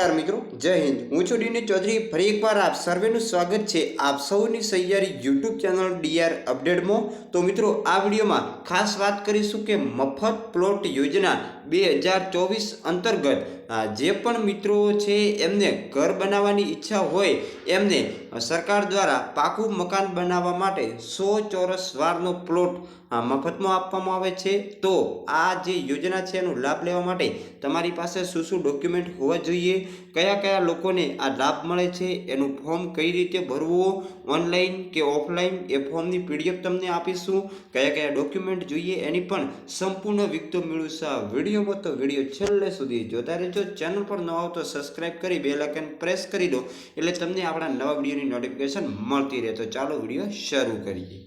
નમસ્કાર મિત્રો, જય હિન્દ. હું છું ડીની ચૌધરી. ફરી એકવાર આપ સર્વેનું સ્વાગત છે આપ સૌની સહિયારી યુટ્યુબ ચેનલ ડીઆર અપડેટમાં. તો મિત્રો, આ વિડીયોમાં ખાસ વાત કરીશું કે મફત પ્લોટ યોજના બે હજાર ચોવીસ અંતર્ગત જે પણ મિત્રો છે, એમને ઘર બનાવવાની ઈચ્છા હોય, એમને સરકાર દ્વારા પાકું મકાન બનાવવા માટે સો ચોરસ વારનો પ્લોટ મફતમાં આપવામાં આવે છે. તો આ જે યોજના છે, એનો લાભ લેવા માટે તમારી પાસે શું શું ડોક્યુમેન્ટ હોવા જોઈએ, કયા કયા લોકોને આ લાભ મળે છે, એનું ફોર્મ કઈ રીતે ભરવું, ઓનલાઈન કે ઓફલાઈન, એ ફોર્મની પીડીએફ તમને આપીશું. કયા કયા ડોક્યુમેન્ટ જોઈએ, એની પણ સંપૂર્ણ વિગતો મેળવશે. વિડીયોમાં તો વીડિયો છેલ્લે સુધી જોતા રહેજો. ચેનલ પર ન આવો તો કરી બેલ આઇકન પ્રેસ કરી દો, એટલે તમને આપણા નવા વિડીયોની નોટિફિકેશન મળતી રહે. તો ચાલો વીડિયો શરૂ કરીએ.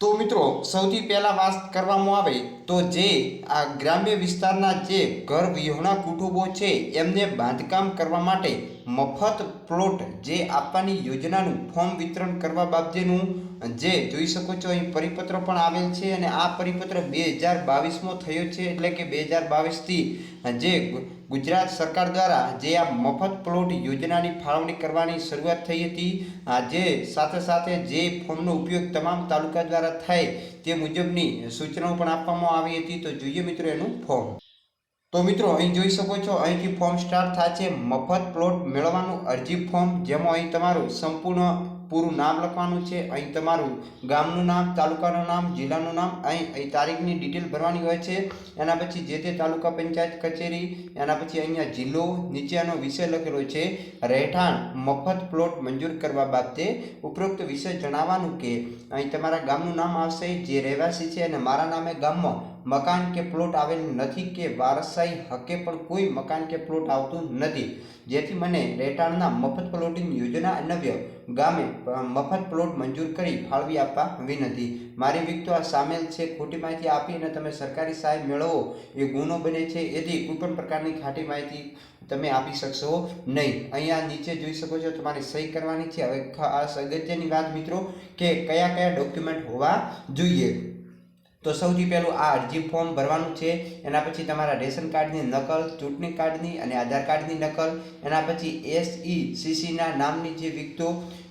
તો મિત્રો, સૌથી પહેલાં વાત કરવામાં આવે તો જે આ ગ્રામ્ય વિસ્તારના જે ઘર વિહોણા કુટુંબો છે, એમને બાંધકામ કરવા માટે મફત પ્લોટ જે આપવાની યોજનાનું ફોર્મ વિતરણ કરવા બાબતેનું જે જોઈ શકો છો, અહીં પરિપત્ર પણ આવેલ છે અને આ પરિપત્ર બે હજાર બાવીસમાં થયો છે, એટલે કે બે હજાર બાવીસથી જે ગુજરાત સરકાર દ્વારા જે આ મફત પ્લોટ યોજનાની ફાળવણી કરવાની શરૂઆત થઈ હતી જે સાથે સાથે જે ફોર્મનો ઉપયોગ તમામ તાલુકા દ્વારા થાય તે મુજબની સૂચનાઓ પણ આપવામાં આવી હતી. તો જોઈએ મિત્રો એનું ફોર્મ. તો મિત્રો અહીં જોઈ શકો છો, અહીંથી ફોર્મ સ્ટાર્ટ થાય છે. મફત પ્લોટ મેળવવાનું અરજી ફોર્મ, જેમાં અહીં તમારું સંપૂર્ણ પૂરું નામ લખવાનું છે. અહીં તમારું ગામનું નામ, તાલુકાનું નામ, જિલ્લાનું નામ, અહીં અહીં તારીખની ડિટેલ ભરવાની હોય છે. એના પછી જે તે તાલુકા પંચાયત કચેરી, એના પછી અહીંયા જિલ્લો, નીચેનો વિષય લખેલો છે. રહેઠાણ, મફત પ્લોટ મંજૂર કરવા બાબતે ઉપરોક્ત વિષય જણાવવાનું કે અહીં તમારા ગામનું નામ આવશે, જે રહેવાસી છે અને મારા નામે ગામમાં મકાન કે પ્લોટ આવેલ નથી કે વારસાઈ હકે પણ કોઈ મકાન કે પ્લોટ આવતું નથી. જેથી મને રહેઠાણના મફત પ્લોટિંગ યોજના અન્વય ગામે મફત પ્લોટ મંજૂર કરી ફાળવી આપવા વિનંતી. મારી વિગતો આ સામેલ છે, ખોટી માહિતી આપી અને તમે સરકારી સહાય મેળવો, એ ગુનો બને છે, એથી કોઈ પણ પ્રકારની ખાટી માહિતી તમે આપી શકશો નહીં. અહીંયા નીચે જોઈ શકો છો, તમારે સહી કરવાની છે. હવે ખાસ અગત્યની વાત મિત્રો, કે કયા કયા ડોક્યુમેન્ટ હોવા જોઈએ? તો સૌથી પહેલું આ અરજી ફોર્મ ભરવાનું છે. એના પછી તમારા રેશન કાર્ડની નકલ, ચૂંટણી કાર્ડની અને આધાર કાર્ડની નકલ. એના પછી એસઈ સીસીના નામની જે વિગતો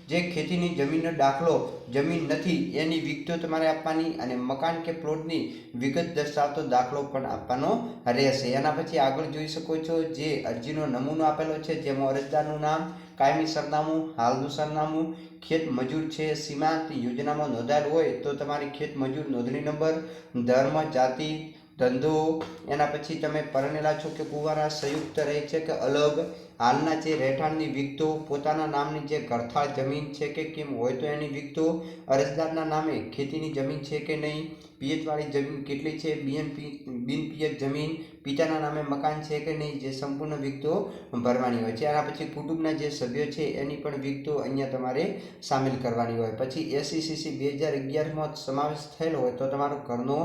જે ખેતીની જમીનનો દાખલો જમીન નથી, એની વિગતો તમારે આપવાની અને મકાન કે પ્લોટની વિગત દર્શાવતો દાખલો પણ આપવાનો રહેશે. એના પછી આગળ જોઈ શકો છો જે અરજીનો નમૂનો આપેલો છે જેમાં અરજદારનું નામ, કાયમી સરનામું, હાલનું સરનામું, ખેત મજૂર છે, સીમાંત યોજનામાં નોંધાયેલ હોય તો તમારી ખેત મજૂર નોંધણી નંબર, ધર્મ, જાતિ, ધંધો, એના પછી તમે પરણેલા છો કે કુવારા, સંયુક્ત રહે છે કે અલગ હાલના જે રહેઠાણની વિગતો, પોતાના નામની જે ગરથાળ જમીન છે કે કેમ હોય તો એની વિગતો, અરજદારના નામે ખેતીની જમીન છે કે નહીં, પિયતવાળી જમીન કેટલી છે બીએનપી બિન પિયત જમીન, પિતાના નામે મકાન છે કે નહીં, જે સંપૂર્ણ વિગતો ભરવાની હોય છે. આના પછી કુટુંબના જે સભ્યો છે એની પણ વિગતો અહીંયા તમારે સામેલ કરવાની હોય. પછી એસીસીસી બે હજાર અગિયારમાં સમાવેશ થયેલો હોય તો તમારો ઘરનો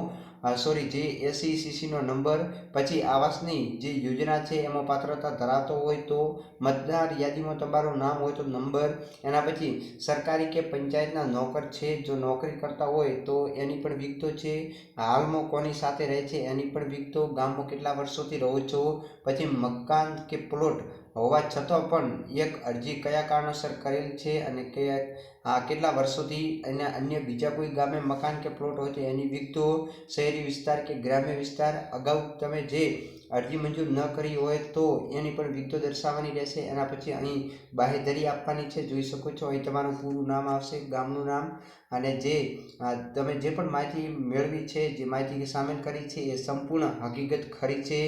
સોરી, જે એસીસીસીનો નંબર, પછી આવાસની જે યોજના છે એમાં પાત્રતા ધરાવતો હોય તો મતદાર યાદીમાં તમારું નામ હોય તો નંબર, એના પછી સરકારી કે પંચાયતના નોકર છે, જો નોકરી કરતા હોય તો એની પણ વિગતો છે, હાલમાં કોની સાથે રહે છે એની પણ વિગતો ગામમાં કેટલા વર્ષોથી રહો છો, પછી મકાન કે પ્લોટ હોવા છતાં પણ એક અરજી કયા કારણોસર કરેલ છે અને આ કેટલા વર્ષોથી અને અન્ય બીજા કોઈ ગામે મકાન કે પ્લોટ હોય તો એની વિગતો શહેરી વિસ્તાર કે ગ્રામ્ય વિસ્તાર અગાઉ તમે જે અરજી મંજૂર ન કરી હોય તો એની પણ વિગતો દર્શાવવાની રહેશે. એના પછી અહીં બાહેધરી આપવાની છે. જોઈ શકો છો. અહીં તમારું પૂરું નામ આવશે, ગામનું નામ અને જે તમે જે પણ માહિતી મેળવી છે, જે માહિતી સામેલ કરી છે એ સંપૂર્ણ હકીકત ખરી છે.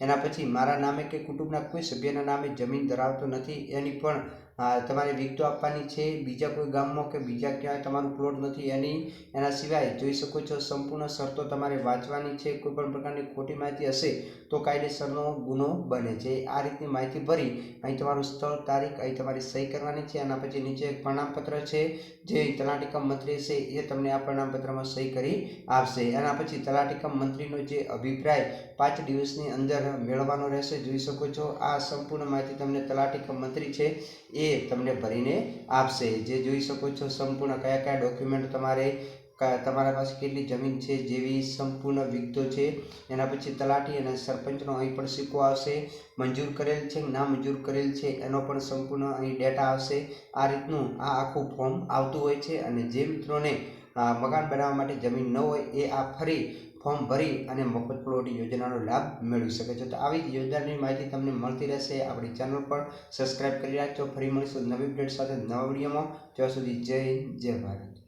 એના પછી મારા નામે કે કુટુંબના કોઈ સભ્યના નામે જમીન ધરાવતો નથી. એની પણ તમારે વિગતો આપવાની છે. બીજા કોઈ ગામમાં કે બીજા ક્યાંય તમારું પ્લોટ નથી, એની, એના સિવાય જોઈ શકો છો સંપૂર્ણ શરતો તમારે વાંચવાની છે. કોઈ પણ પ્રકારની ખોટી માહિતી હશે તો કાયદેસરનો ગુનો બને છે. આ રીતની માહિતી ભરી અહીં તમારું સ્થળ, તારીખ અહીં તમારી સહી કરવાની છે. એના પછી નીચે એક પ્રમાણપત્ર છે, જે તલાટીકમ મંત્રી છે એ તમને આ પ્રમાણપત્રમાં સહી કરી આપશે. એના પછી તલાટીકમ મંત્રીનો જે અભિપ્રાય પાંચ દિવસની અંદર મેળવવાનો રહેશે, જોઈ શકો છો. આ સંપૂર્ણ માહિતી તમને તલાટીકમ મંત્રી છે, એ તમને ભરીને આપશે. જે જોઈ શકો છો સંપૂર્ણ કયા કયા ડોક્યુમેન્ટ તમારે તમારા પાસે કેટલી જમીન છે, જેવી સંપૂર્ણ વિગતો છે, એના પછી તલાટી અને સરપંચનો અહીં પણ સિક્કો આવશે, મંજૂર કરેલ છે, ના મંજૂર કરેલ છે, એનો પણ સંપૂર્ણ અહીં ડેટા આવશે. આ રીતનું આ આખું ફોર્મ આવતું હોય છે અને જે મિત્રોને મકાન બનાવવા માટે જમીન ન હોય એ આ ફરી ફોર્મ ભરી અને મફત પ્લોટ યોજનાનો લાભ મેળવી શકે છે. તો આવી જ યોજનાની માહિતી તમને મળતી રહેશે. આપણી ચેનલ પર સબસ્ક્રાઇબ કરી રાખજો. ફરી મળીશું નવી અપડેટ સાથે નવા વિડીયોમાં. ત્યાં સુધી જય જય ભારત.